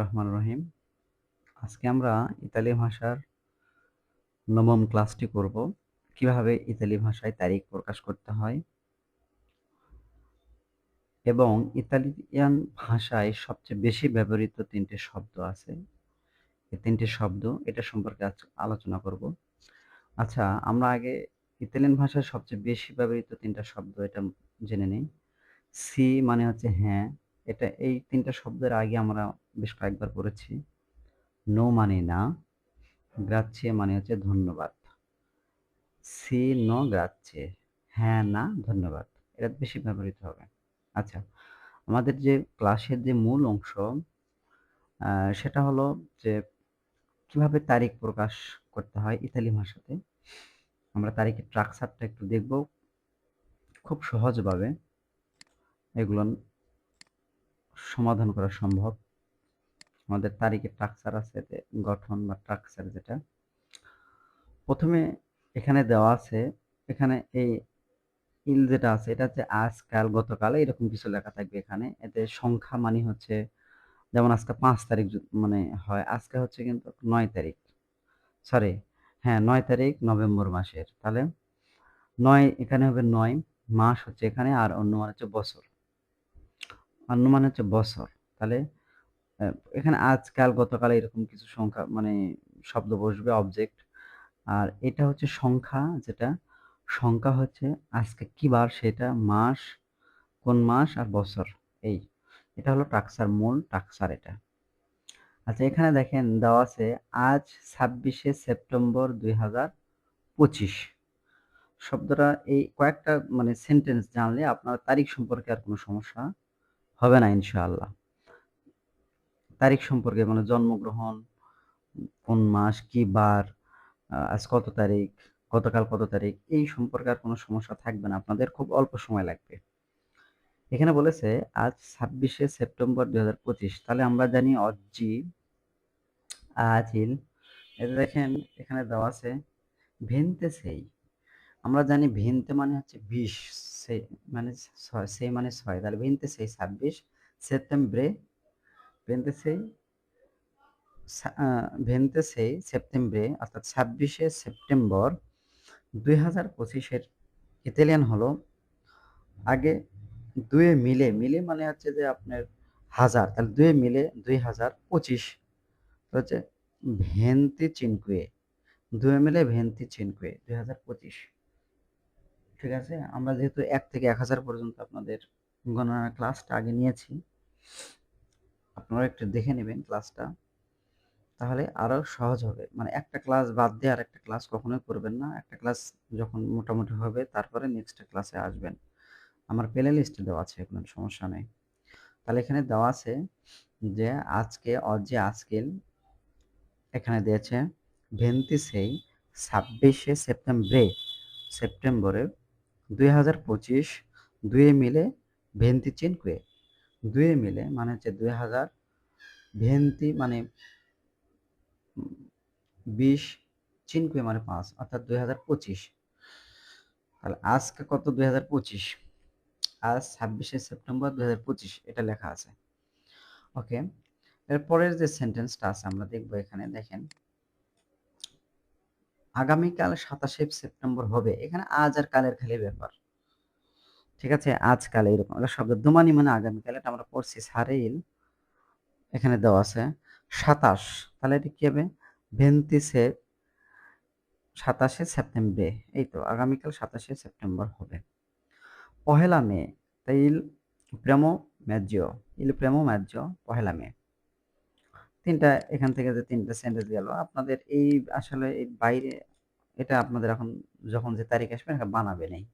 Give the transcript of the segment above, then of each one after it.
রহমান রহিম আজকে আমরা ইতালি ভাষার নবম ক্লাসটি করব। কীভাবে ইতালি ভাষায় তারিখ প্রকাশ করতে হয় এবং ইতালিয়ান ভাষায় সবচেয়ে বেশি ব্যবহৃত তিনটি শব্দ আছে। এই তিনটি শব্দ, এটা সম্পর্কে আলোচনা করব। আচ্ছা আমরা আগে ইতালিয়ান ভাষায় সবচেয়ে বেশি ব্যবহৃত তিনটা শব্দ এটা জেনে নিই। সি মানে হচ্ছে হ্যাঁ এটা এই তিনটা শব্দের আগে আমরা বেশ কয়েকবার পড়েছি। নো মানে না গ্রাচ্ছে মানে হচ্ছে ধন্যবাদ। সি নো গ্রাচ্ছে হ্যাঁ না ধন্যবাদ। এটা বেশি ব্যবহৃত হবে। আচ্ছা আমাদের যে ক্লাসের যে মূল অংশ সেটা হলো যে কীভাবে তারিখ প্রকাশ করতে হয় ইতালি ভাষাতে। আমরা তারিখের ট্রাকচারটা একটু দেখব। খুব সহজভাবে এগুলো সমাধান করা সম্ভব। আমাদের তারিখের ট্রাকচার আছে এতে গঠন বা ট্রাকচার যেটা। প্রথমে এখানে দেওয়া আছে, এখানে এই ইল যেটা আছে, এটা হচ্ছে আজকাল গতকাল, এরকম কিছু লেখা থাকবে এখানে। এতে সংখ্যা মানে হচ্ছে, যেমন আজকে পাঁচ তারিখ মানে হয়, আজকে হচ্ছে কিন্তু নয় তারিখ। সরি হ্যাঁ নয় তারিখ নভেম্বর মাসের। তাহলে নয়, এখানে হবে নয়, মাস হচ্ছে এখানে, আর অন্য মানে হচ্ছে বছর। অন্য মানে হচ্ছে বছর। তাহলে এখানে আজকাল, গতকাল এরকম কিছু সংখ্যা মানে শব্দ বসবে অবজেক্ট আর এটা হচ্ছে সংখ্যা, যেটা সংখ্যা হচ্ছে আজকে কি বার, সেটা মাস, কোন মাস আর বছর, এই। এটা হলো টাক্সার মূল, টাক্সার এটা। আচ্ছা এখানে দেখেন, দেওয়া আছে আজ ছাব্বিশে সেপ্টেম্বর দুই হাজার পঁচিশ। শব্দটা, এই কয়েকটা মানে সেন্টেন্স জানলে আপনার তারিখ সম্পর্কে আর কোনো সমস্যা হবে না ইনশাআল্লাহ। তারিখ সম্পর্কে মানে জন্মগ্রহণ, কোন মাস, কি বার আজ কত তারিখ, গতকাল কত তারিখ, এই সম্পর্কে আর কোনো সমস্যা থাকবে না, আপনাদের খুব অল্প সময় লাগবে। এখানে বলেছে, আজ ছাব্বিশে সেপ্টেম্বর দুই হাজার পঁচিশ, তাহলে আমরা জানি অজ্জি আজিল এটা দেখেন এখানে দেওয়া আছে, ভেনতে সেই, আমরা জানি ভেনতে মানে হচ্ছে বিশ সেই মানে ছয় সেই মানে ছয়, তাহলে ভেনতে সেই ছাব্বিশ সেপ্টেম্বরে ভেনতে সেই ভেনতে সেই সেপ্টেম্বরে, অর্থাৎ ছাব্বিশে সেপ্টেম্বর দুই হাজার পঁচিশের ইতালিয়ান হলো আগে দুয়ে মিলে মিলে মানে হচ্ছে যে আপনার হাজার, তাহলে দুয়ে মিলে দুই হাজার পঁচিশ হচ্ছে ভেন্তি চিনকুয়ে, দুয়ে মিলে ভেন্তি চিনকুয়ে দুই হাজার পঁচিশ। ঠিক আছে? আমরা যেহেতু এক থেকে এক হাজার পর্যন্ত আপনাদের গণনা ক্লাসটা আগে নিয়েছি আপনারা একটু দেখে নেবেন ক্লাসটা তাহলে আরও সহজ হবে। মানে একটা ক্লাস বাদ দিয়ে আর একটা ক্লাস কখনোই করবেন না। একটা ক্লাস যখন মোটামুটি হবে, তারপরে নেক্সট ক্লাসে আসবেন। আমার প্লে লিস্টে দেওয়া আছে, কোনো সমস্যা নেই। তাহলে এখানে দেওয়া আছে যে, আজকে অজে আজকেল এখানে দিয়েছে, ভেন্তি সেই ছাব্বিশে সেপ্টেম্বরে সেপ্টেম্বরে দুই হাজার পঁচিশ, দুয়ে মিলে ভেন্তি চিনকুয়ে দুয়ে মিলে মানে হচ্ছে দুই হাজার ভেন্তি মানে বিশ চিনকুয়ে মানে পাঁচ, অর্থাৎ দুই হাজার পঁচিশ। তাহলে আজকে কত দুই হাজার পঁচিশ? আজ ছাব্বিশে সেপ্টেম্বর দুই হাজার পঁচিশ, এটা লেখা আছে। ওকে, এরপরের যে সেন্টেন্সটা আছে, আমরা দেখব এখানে, দেখেন। আগামীকাল সাতাশে সেপ্টেম্বর হবে। এখানে আজ আর কালের খালি ব্যাপার। ঠিক আছে? আজকাল এরকম। শব্দ দুমানি মানে আগামীকাল, এটা আমরা পড়ছি সারেইল। এখানে দেওয়া আছে, সাতাশ। তাহলে এটা কি হবে? ভেন্তিসে সাতাশে সেপ্টেম্বরে। এই তো, আগামীকাল সাতাশে সেপ্টেম্বর হবে। পহেলা মে তাই ইল প্রেমো ম্যাজিও ইল প্রেমো ম্যাজিও পহেলা মে। তিনটা, এখান থেকে যে তিনটা সেন্টেন্স গেল, আপনাদের এই আসলে এই বাইরে, এটা আপনাদের এখন যখন যে তারিখ আসবে, এটা বানাবে নেই।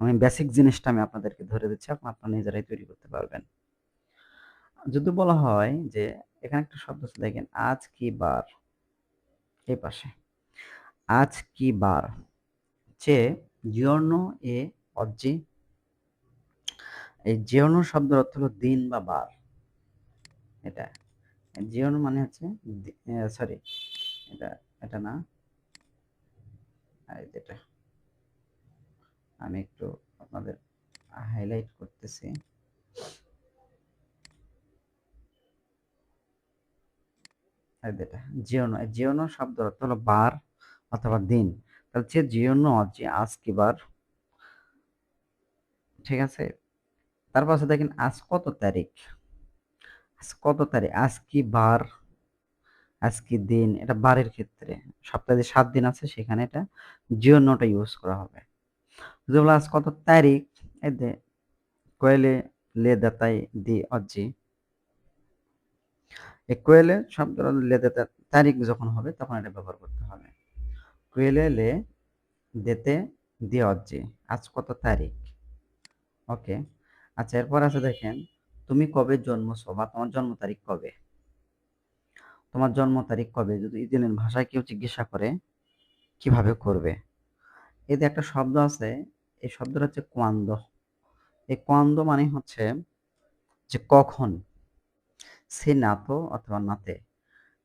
আমি বেসিক জিনিসটা আমি আপনাদেরকে ধরে দিচ্ছি আপনি আপনার নিজেরাই তৈরি করতে পারবেন। যদি বলা হয় যে, এখানে একটা শব্দ দেখেন, আজ কি বার? এই পাশে। আজ কি বার? চে জিয়র্ণ এ অজ্জি। এই জিয়র্ণ শব্দের অর্থ হলো দিন বা বার। এটা। জিওন মানে হচ্ছে সরি এটা এটা না। যেটা। আমি একটু আপনাদের হাইলাইট করতেছি। যেটা, জিওনো জিওনো শব্দের অর্থ হলো বার অথবা দিন। তাহলে যে জিওনো, যে আজ কি বার, ঠিক আছে? তারপর দেখেন, আজ কত তারিখ? কত তারিখ? আজ কি বার আজ কি দিন, এটা বারের ক্ষেত্রে। সপ্তাহে সাত দিন আছে, সেখানে এটা জিওনোটা ইউজ করা হবে। যদি বলো আজ কত তারিখ? দে কোয়েলে লে দাতাই দি অজ্জি। এই কোয়েলে শব্দ লে দাতা তারিখ যখন হবে, তখন এটা ব্যবহার করতে হবে। কোয়েলে লে দেতে দি অজ্জি। আজ কত তারিখ? ওকে। আচ্ছা এরপর আছে দেখেন তুমি কবে জন্মছো বা তোমার জন্ম তারিখ কবে? তোমার জন্ম তারিখ কবে? যদি ইতালিয়ান ভাষায় কেউ জিজ্ঞাসা করে, কীভাবে করবে? এতে একটা শব্দ আছে, এই শব্দটা হচ্ছে কোয়ান্দ এই কোয়ান্দ মানে হচ্ছে যে কখন সে নাতো অথবা নাতে।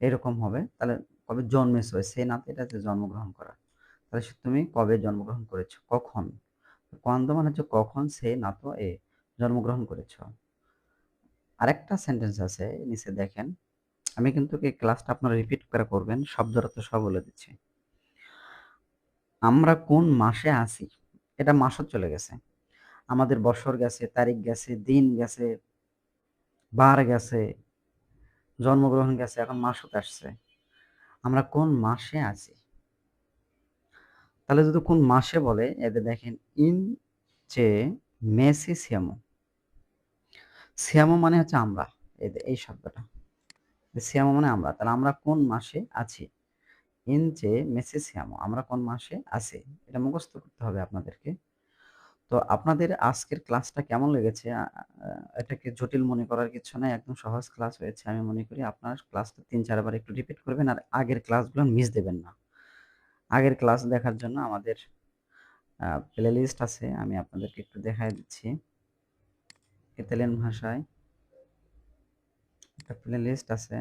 এরকম হবে। তাহলে কবে জন্মেছো সে? নাতে এটা হচ্ছে জন্মগ্রহণ করা। তাহলে তুমি কবে জন্মগ্রহণ করেছ? কখন? কোয়ান্দ মানে হচ্ছে কখন সে নাতো এ জন্মগ্রহণ করেছ। আরেকটা সেন্টেন্স আছে, নিচে দেখেন, আমি কিন্তু এই ক্লাসটা আপনারা রিপিট করে করবেন? শব্দটা তো সব বলে দিচ্ছি। আমরা কোন মাসে আছি? এটা মাসও চলে গেছে। আমাদের বছর গেছে, তারিখ গেছে, দিন গেছে, বার গেছে, জন্মগ্রহণ গেছে, এখন মাসও আসছে। আমরা কোন মাসে আছি? তাহলে যদি কোন মাসে বলে, এদের দেখেন, ইন চে মেসি সিয়ামো সিয়ামো মানে হচ্ছে আমরা, এই শব্দটা। সিয়ামো মানে আমরা, তাহলে আমরা কোন মাসে আছি? ইন যে মেসে সিয়ামো, আমরা কোন মাসে আছি? এটা মুখস্থ করতে হবে আপনাদেরকে। তো আপনাদের আজকের ক্লাসটা কেমন লেগেছে? এটাকে জটিল মনে করার কিছু নাই, একদম সহজ ক্লাস হয়েছে, আমি মনে করি আপনার ক্লাসটা তিন, চারবার একটু রিপিট করবেন, আর আগের ক্লাসগুলো মিস দেবেন না। আগের ক্লাস দেখার জন্য আমাদের প্লে লিস্ট আছে, আমি আপনাদেরকে একটু দেখাই দিচ্ছি। ইতালিয়ান ভাষায়। একটা প্লে লিস্ট আছে।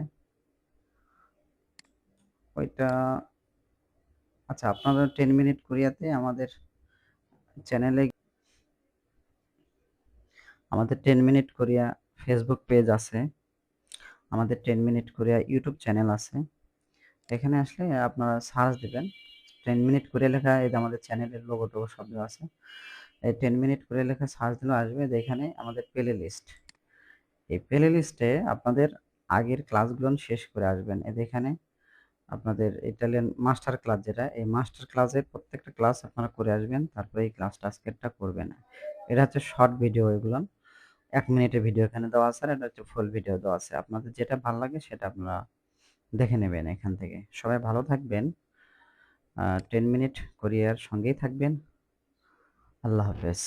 ওইটা আচ্ছা আপনাদের টেন মিনিট কোরিয়াতে আমাদের চ্যানেলে আমাদের ten minute Korea Facebook page আছে। আমাদের ten minute Korea YouTube channel আছে। এখানে আসলে আপনারা সার্চ দেবেন। টেন মিনিট করে লেখা এই আমাদের চ্যানেলের লোগো টোগো শব্দ আছে। এই টেন মিনিট করে লেখা সার্চ দিলেও আসবে এখানে আমাদের প্লে লিস্ট এই প্লে লিস্টে আপনাদের আগের ক্লাসগুলো শেষ করে আসবেন। এখানে আপনাদের ইটালিয়ান মাস্টার ক্লাস যেটা, এই মাস্টার ক্লাসের প্রত্যেকটা ক্লাস আপনারা করে আসবেন, তারপরে এই ক্লাসটা আজকেরটা করবেন। এটা হচ্ছে শর্ট ভিডিও এগুলো। এক মিনিটের ভিডিও এখানে দেওয়া আছে আর এটা হচ্ছে ফুল ভিডিও দেওয়া আছে। আপনাদের যেটা ভালো লাগে সেটা আপনারা দেখে নেবেন এখান থেকে। সবাই ভালো থাকবেন। টেন মিনিট কোরিয়ার সঙ্গেই থাকবেন। আল্লাহ হাফেজ